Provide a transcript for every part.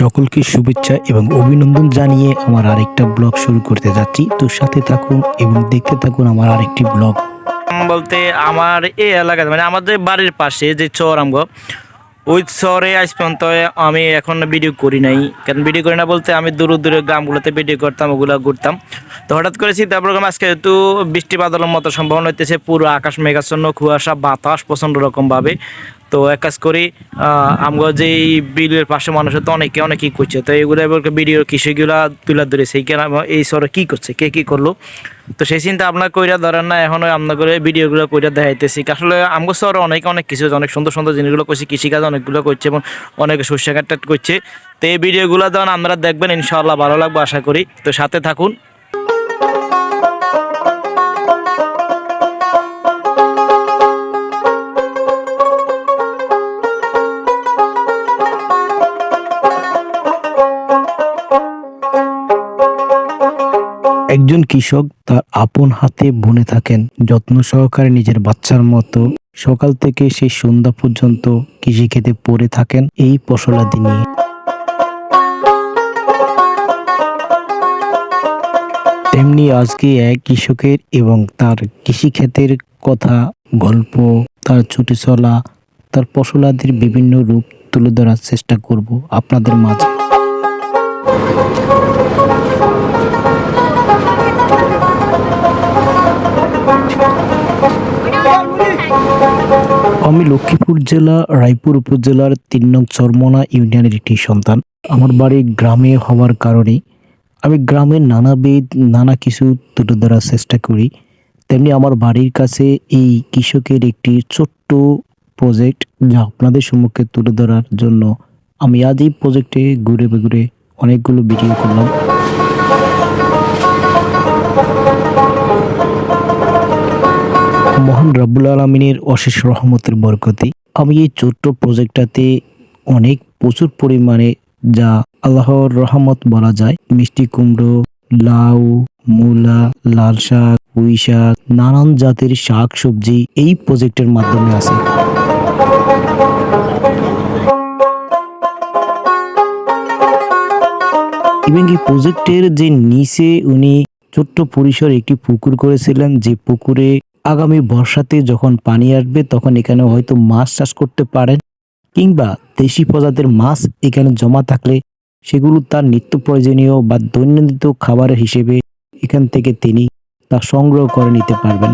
সকলকে শুভেচ্ছা এবং অভিনন্দন জানিয়ে আমার আরেকটা ব্লগ শুরু করতে যাচ্ছি। তো সাথে থাকুন এবং দেখতে থাকুন আমার আরেকটি ব্লগ। বলতে আমার এই এলাকাতে মানে আমাদের বাড়ির পাশে যে চর ওই চরে আজ পর্যন্ত আমি এখন ভিডিও করি নাই। কারণ ভিডিও করি না বলতে আমি দূর দূরের গ্রামগুলোতে ভিডিও করতাম, ওগুলো ঘুরতাম। তো হঠাৎ করে করলাম আজকে যেহেতু বৃষ্টি বাদলের মতো সম্ভাবনা হইতেছে, পুরো আকাশ মেঘাচ্ছন্ন, কুয়াশা, বাতাস প্রচণ্ড রকমভাবে। তো এক কাজ করি আমরা যে বিলের পাশে মানুষের তো অনেকে অনেকেই করছে তো এইগুলো এবার কৃষিগুলা তুলে ধরে সেই কেন এই সরে কি করছে, কে কি করল? তো সেই চিন্তা আপনার কইরা ধরেন না, এখন আপনার করে ভিডিওগুলো কইরা দেখাইতেছি আসলে আমগো শহরে অনেক অনেক কিছু অনেক সুন্দর সুন্দর জিনিসগুলো করছে কৃষিকাজ অনেকগুলো করছে এবং অনেকে শস্য করছে তো এই ভিডিওগুলো যখন আপনারা দেখবেন, ইনশাআল্লাহ ভালো লাগবে, আশা করি। তো সাথে থাকুন। একজন কৃষক তার আপন হাতে বুনে থাকেন, যত্ন সহকারে নিজের বাচ্চার মতো। সকাল থেকে সেই সন্ধ্যা পর্যন্ত কৃষিক্ষেতে পড়ে থাকেন এই ফসলাদি নিয়ে তেমনি আজকে এক কৃষকের এবং তার কৃষিক্ষেতের কথা, গল্প, তার ছুটি চলা, তার ফসলাদির বিভিন্ন রূপ তুলে ধরার চেষ্টা করব আপনাদের মাঝে। আমি লক্ষ্মীপুর জেলা, রায়পুর উপজেলার তিন নং চরমনা ইউনিয়নের একটি সন্তান। আমার বাড়ি গ্রামে হওয়ার কারণে আমি গ্রামের নানাবিধ নানা কিছু তুলে ধরার চেষ্টা করি। তেমনি আমার বাড়ির কাছে এই কৃষকের একটি ছোট্ট প্রজেক্ট যা আপনাদের সম্মুখে তুলে ধরার জন্য আমি আজ এই প্রজেক্টে ঘুরে ঘুরে অনেকগুলো ভিডিও করলাম। মহান রাব্বুল আলমিনের অশেষ রহমতের বরকতি। আমি এই ছোট্ট প্রজেক্টটাতে অনেক প্রচুর পরিমাণে যা আল্লাহর রহমত বলা যায়, মিষ্টি কুমড়ো, লাউ, মূলা, লাল শাক, পুঁই শাক, নানান জাতের শাক সবজি এই প্রজেক্টের মাধ্যমে আছে। এবং এই প্রজেক্টের যে নিচে উনি ছোট্ট পরিসর একটি পুকুর করেছিলেন, যে পুকুরে আগামী বর্ষাতে যখন পানি আসবে, তখন এখানে হয়তো মাছ চাষ করতে পারেন কিংবা দেশি প্রজাতির মাছ এখানে জমা থাকলে সেগুলো তার নিত্য প্রয়োজনীয় বা দৈনন্দিন খাবারের হিসেবে এখান থেকে তিনি তা সংগ্রহ করে নিতে পারবেন।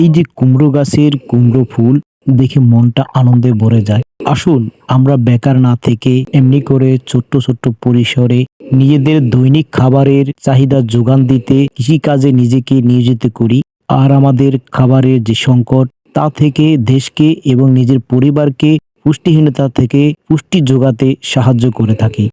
এই যে কুমড়ো গাছের কুমড়ো ফুল দেখে মনটা আনন্দে ভরে যায়। আসুন, আমরা বেকার না থেকে এমনি করে ছোট্ট ছোট্ট পরিসরে নিজেদের দৈনিক খাবারের চাহিদা যোগান দিতে কৃষিকাজে নিজেকে নিয়োজিত করি। আর আমাদের খাবারের যে সংকট, তা থেকে দেশকে এবং নিজের পরিবারকে পুষ্টিহীনতা থেকে পুষ্টি যোগাতে সাহায্য করে থাকি।